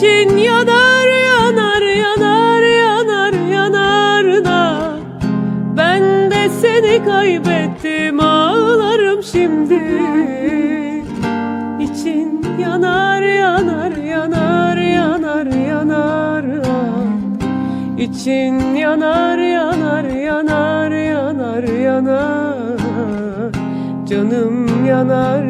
için yanar yanar yanar yanar yanar da Ben de seni kaybettim ağlarım şimdi. İçin yanar yanar yanar yanar yanar. İçin yanar yanar yanar yanar yanar. Canım yanar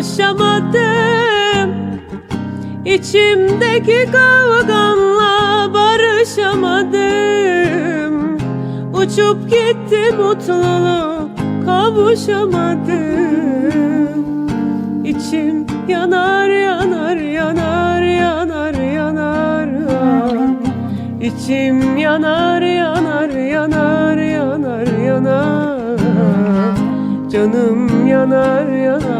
alışamadım İçimdeki kavganla barışamadım. Uçup gitti mutluluk kavuşamadım. İçim yanar yanar yanar yanar yanar. İçim yanar yanar yanar yanar yanar. Canım yanar yanar